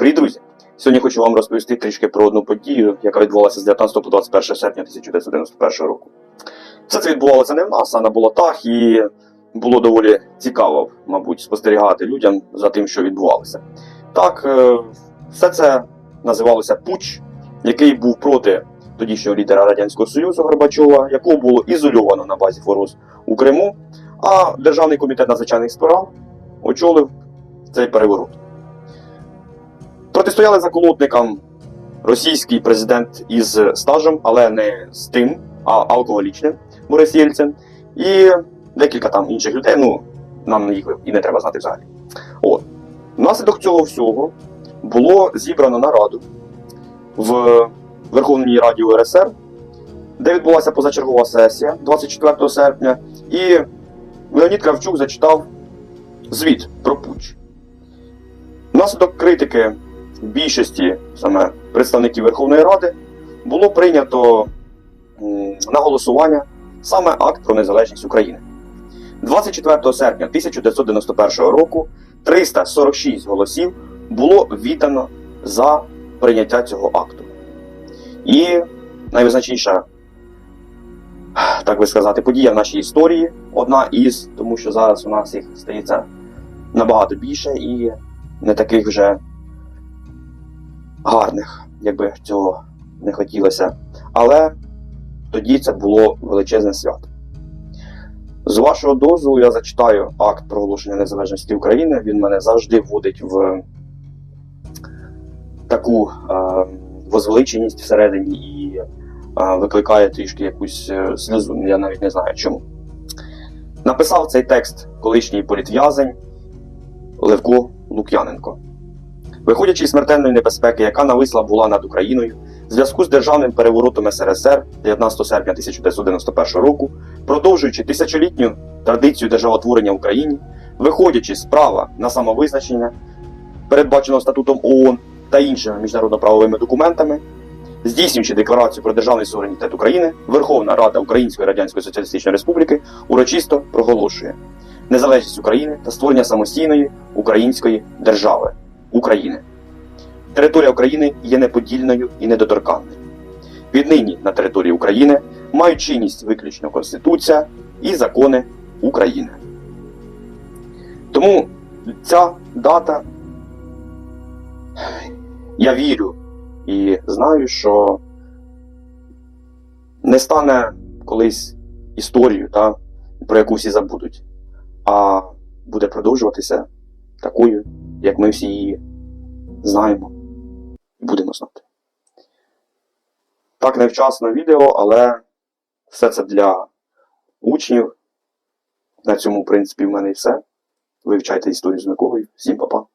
Привіт, друзі! Сьогодні хочу вам розповісти трішки про одну подію, яка відбувалася з 19 по 21 серпня 1991 року. Все це відбувалося не в нас, а на болотах, і було доволі цікаво, мабуть, спостерігати людям за тим, що відбувалося. Так, е, все це називалося Пуч, який був проти тодішнього лідера Радянського Союзу Горбачова, якого було ізольовано на базі Форус у Криму, а Державний комітет надзвичайних справ очолив цей переворот. Протистояли заколотникам російський президент із стажем, але не з тим, а алкоголічним Борис Єльцин, і декілька там інших людей. Ну, нам їх і не треба знати взагалі. От. Внаслідок цього всього було зібрано нараду в Верховній Раді УРСР, де відбулася позачергова сесія 24 серпня, і Леонід Кравчук зачитав звіт про путч. Внаслідок критики більшості саме представників Верховної Ради було прийнято на голосування саме акт про незалежність України. 24 серпня 1991 року 346 голосів було віддано за прийняття цього акту. І найвизначніша, так би сказати, подія в нашій історії одна із, тому що зараз у нас їх стається набагато більше і не таких вже гарних, якби цього не хотілося. Але тоді це було величезне свято. З вашого дозволу я зачитаю акт проголошення незалежності України. Він мене завжди вводить в таку е, возвеличеність всередині і е, викликає трішки якусь е, сльозу. Я навіть не знаю чому. Написав цей текст колишній політв'язень Левко Лук'яненко. Виходячи з смертельної небезпеки, яка нависла була над Україною, в зв'язку з державним переворотом СРСР 19 серпня 1991 року, продовжуючи тисячолітню традицію державотворення в Україні, виходячи з права на самовизначення, передбаченого статутом ООН та іншими міжнародно-правовими документами, здійснюючи декларацію про державний суверенітет України, Верховна Рада Української Радянської Соціалістичної Республіки урочисто проголошує незалежність України та створення самостійної української держави. України. Територія України є неподільною і недоторканною. Віднині на території України мають чинність виключно Конституція і закони України. Тому ця дата, я вірю і знаю, що не стане колись історією, та, про яку всі забудуть, а буде продовжуватися такою, як ми всі її знаємо і будемо знати. Так невчасно відео, але все це для учнів. На цьому, в принципі, в мене і все. Вивчайте історію з Миколою. Всім па-па.